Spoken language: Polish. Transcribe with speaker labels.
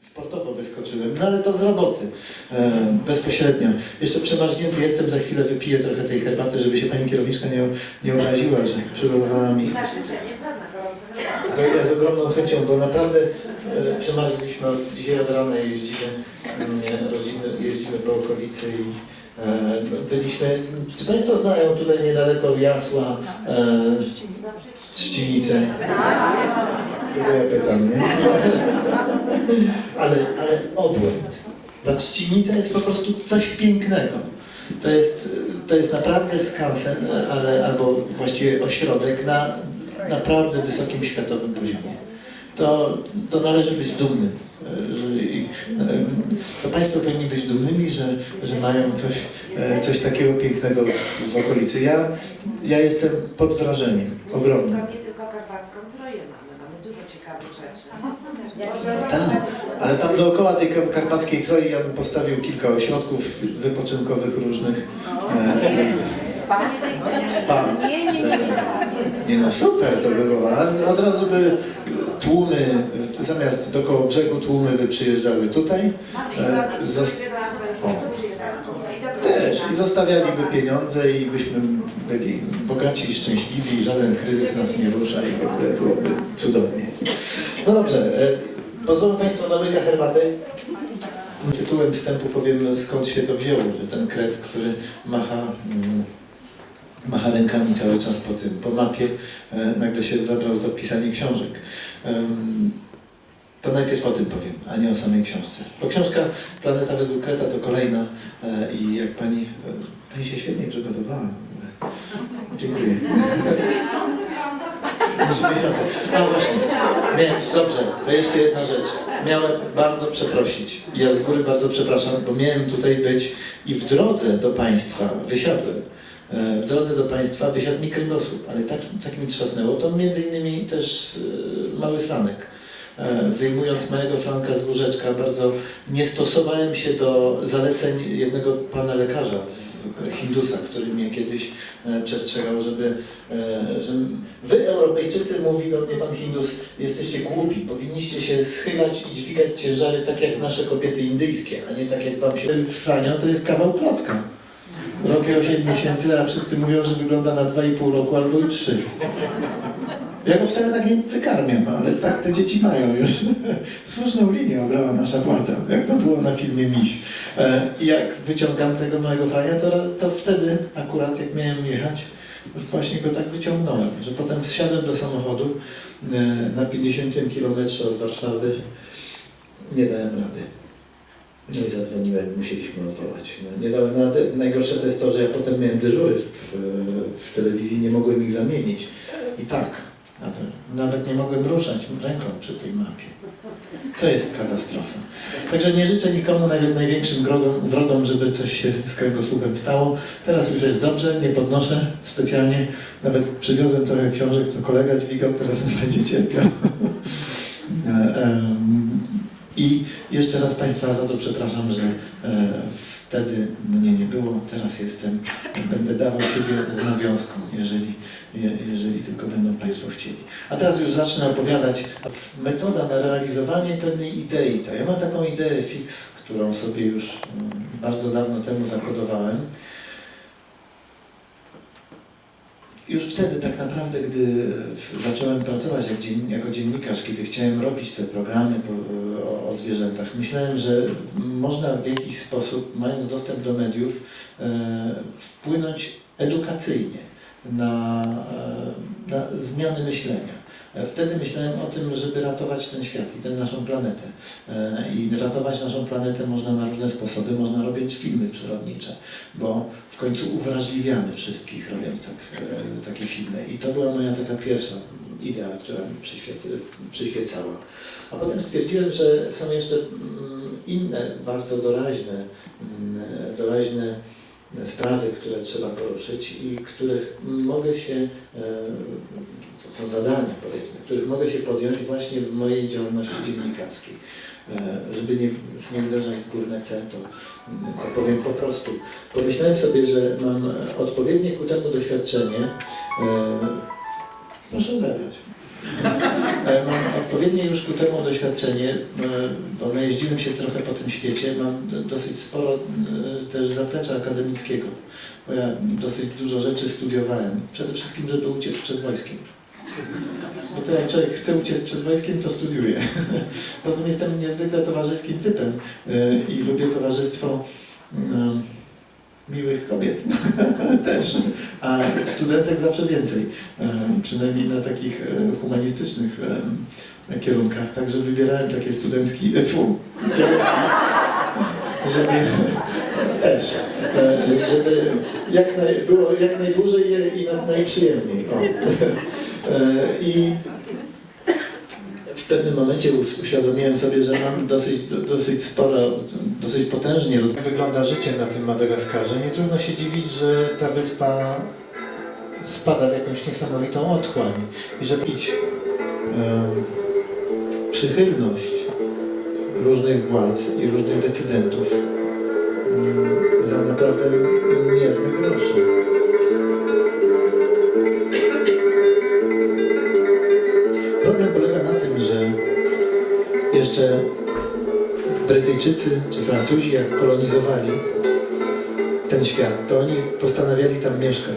Speaker 1: Sportowo wyskoczyłem, no ale to z roboty, e, bezpośrednio. Jeszcze przemarznięty jestem, za chwilę wypiję trochę tej herbaty, żeby się pani kierowniczka nie, nie obraziła, że przygotowała mi.
Speaker 2: Na życzenie pana gorącego.
Speaker 1: To ja z ogromną chęcią, bo naprawdę e, przemarzliśmy dzisiaj od rana, jeździmy, rodziny, jeździmy po okolicy i e, byliśmy, czy Państwo znają tutaj niedaleko Jasła, e, Trzcinice? Tylko ja pytam, nie? Ale, ale obłęd. Ta trzcinica jest po prostu coś pięknego. To jest, to jest naprawdę skansen, ale, albo właściwie ośrodek na naprawdę wysokim światowym poziomie. To, to należy być dumnym. Że, to Państwo powinni być dumnymi, że, że mają coś, coś takiego pięknego w, w okolicy. Ja, ja jestem pod wrażeniem ogromnym.
Speaker 2: To nie tylko karpacką Troję mamy, mamy rzeczy.
Speaker 1: Tak, ale tam dookoła tej kar- karpackiej Troi ja bym postawił kilka ośrodków wypoczynkowych różnych. E, spa.
Speaker 2: Nie, nie, nie, nie.
Speaker 1: Nie no super to by było. Od razu by tłumy, zamiast do koło brzegu tłumy by przyjeżdżały tutaj. E,
Speaker 2: mamy
Speaker 1: zos-
Speaker 2: o.
Speaker 1: Też i zostawialiby pieniądze i byśmy byli bogaci i szczęśliwi, żaden kryzys nas nie rusza i w ogóle byłoby cudownie. No dobrze, e, pozwolą Państwo na łyka herbaty? Tytułem wstępu powiem skąd się to wzięło, że ten kret, który macha, mm, macha rękami cały czas po tym, po mapie, e, nagle się zabrał za pisanie książek. To najpierw o tym powiem, a nie o samej książce. Bo książka Planeta według Kreta to kolejna e, i jak pani, e, pani się świetnie przygotowała. Dziękuję.
Speaker 3: Trzy miesiące miałam
Speaker 1: Trzy miesiące. A właśnie, nie, dobrze, to jeszcze jedna rzecz. Miałem bardzo przeprosić. Ja z góry bardzo przepraszam, bo miałem tutaj być i w drodze do Państwa wysiadłem. E, W drodze do Państwa wysiadł mi kręgosłup, ale tak, tak mi trzasnęło. To między innymi też mały Franek. E, Wyjmując małego Franka z łóżeczka, bardzo nie stosowałem się do zaleceń jednego pana lekarza, Hindusa, który mnie kiedyś e, przestrzegał, żeby, e, że wy Europejczycy, mówi do mnie pan Hindus, jesteście głupi, powinniście się schylać i dźwigać ciężary tak jak nasze kobiety indyjskie, a nie tak jak wam się... Frania to jest kawał klocka. Rok i 8 miesięcy, a wszyscy mówią, że wygląda na 2,5 roku albo i 3. Ja go wcale tak nie wykarmiam, ale tak te dzieci mają już. Słuszną linię obrała nasza władza, jak to było na filmie Miś. E, I jak wyciągam tego małego frania, to, to wtedy akurat jak miałem jechać, właśnie go tak wyciągnąłem, że potem wsiadłem do samochodu e, na 50 kilometrze od Warszawy. Nie dałem rady. No i zadzwoniłem, musieliśmy odwołać. No, nie dałem rady. Najgorsze to jest to, że ja potem miałem dyżury w, w telewizji, nie mogłem ich zamienić. I tak, nawet- nie mogłem ruszać ręką przy tej mapie. To jest katastrofa. Także nie życzę nikomu, nawet największym wrogom, żeby coś się z kręgosłupem stało. Teraz już jest dobrze, nie podnoszę specjalnie. Nawet przywiozłem trochę książek, co kolega dźwigał, teraz będzie cierpiał. I jeszcze raz Państwa za to przepraszam, że e, wtedy mnie nie było, teraz jestem. Będę dawał siebie z nawiązką, jeżeli, je, jeżeli tylko będą Państwo chcieli. A teraz już zacznę opowiadać. Metoda na realizowanie pewnej idei. To ja mam taką ideę fix, którą sobie już mm, bardzo dawno temu zakodowałem. Już wtedy tak naprawdę, gdy w- zacząłem pracować jako dziennikarz, kiedy chciałem robić te programy o zwierzętach, myślałem, że można w jakiś sposób, mając dostęp do mediów, e, wpłynąć edukacyjnie na, e, na zmiany myślenia. E, Wtedy myślałem o tym, żeby ratować ten świat i tę naszą planetę. E, I ratować naszą planetę można na różne sposoby. Można robić filmy przyrodnicze, bo w końcu uwrażliwiamy wszystkich, robiąc tak, takie filmy. I to była moja taka pierwsza idea, która mi przyświec- przyświecała. A potem stwierdziłem, że są jeszcze mm, inne, bardzo doraźne, mm, doraźne sprawy, które trzeba poruszyć i których mogę się, e, to są zadania powiedzmy, których mogę się podjąć właśnie w mojej działalności dziennikarskiej. E, Żeby nie, już nie w górne C, to, mm, to powiem po prostu. Pomyślałem sobie, że mam e, odpowiednie ku temu doświadczenie. E, Proszę odebrać. E, Mam odpowiednie już ku temu doświadczenie, e, bo najeździłem się trochę po tym świecie, mam dosyć sporo e, też zaplecza akademickiego, bo ja dosyć dużo rzeczy studiowałem, przede wszystkim, żeby uciec przed wojskiem. Bo to jak człowiek chce uciec przed wojskiem, to studiuje. Poza tym jestem niezwykle towarzyskim typem e, i lubię towarzystwo e, miłych kobiet też, a studentek zawsze więcej, e, przynajmniej na takich humanistycznych kierunkach, także wybierałem takie studentki, e, tfu, kierunki, żeby też, e, żeby jak naj, było jak najdłużej i na- najprzyjemniej. O. E, I w pewnym momencie uświadomiłem sobie, że mam dosyć, do, dosyć sporo, dosyć potężnie. Jak wygląda życie na tym Madagaskarze. Nie trudno się dziwić, że ta wyspa spada w jakąś niesamowitą otchłań i że ić przychylność różnych władz i różnych decydentów za naprawdę mierne grosze. Problem polega na tym, że jeszcze Brytyjczycy czy Francuzi, jak kolonizowali ten świat, to oni postanawiali tam mieszkać.